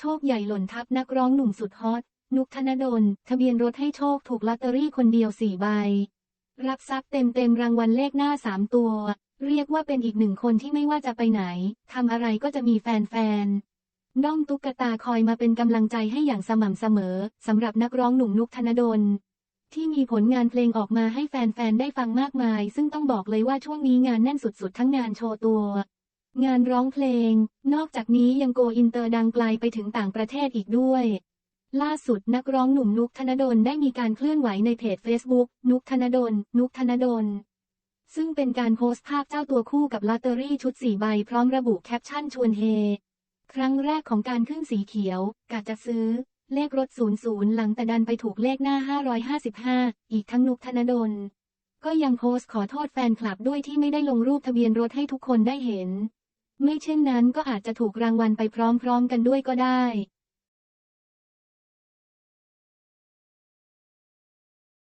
โชคใหญ่หล่นทับนักร้องหนุ่มสุดฮอต นุกธนดล ทะเบียนรถให้โชคถูกลอตเตอรี่คนเดียวสี่ใบ รับทรัพย์เต็มเต็มรางวัลเลขหน้าสามตัว เรียกว่าเป็นอีกหนึ่งคนที่ไม่ว่าจะไปไหน ทำอะไรก็จะมีแฟนๆด้อมตุ๊กตาคอยมาเป็นกำลังใจให้อย่างสม่ำเสมอสำหรับนักร้องหนุ่มนุกธนดลที่มีผลงานเพลงออกมาให้แฟนๆ ได้ฟังมากมาย ซึ่งต้องบอกเลยว่าช่วงนี้งานแน่นสุดๆ ทั้งงานโชว์ตัว งานร้องเพลง นอกจากนี้ยังโกอินเตอร์ดังไกลไปถึงต่างประเทศอีกด้วย ล่าสุดนักร้องหนุ่มนุกธนดลได้มีการเคลื่อนไหวในเพจ Facebook นุกธนดล นุกธนดล ซึ่งเป็นการโพสต์ภาพเจ้าตัวคู่กับลอตเตอรี่ชุดสี่ใบพร้อมระบุแคปชั่นชวนเฮ ครั้งแรกของการขึ้นสีเขียวกะจะซื้อ เลขรถ 00 หลังแต่ดันไปถูกเลขหน้า 555 อีกทั้งนุกธนดลก็ยังโพสต์ขอโทษแฟนคลับด้วยที่ไม่ได้ลงรูปทะเบียนรถให้ทุกคนได้เห็น ไม่เช่นนั้นก็อาจจะถูกรางวัลไปพร้อมๆกันด้วยก็ได้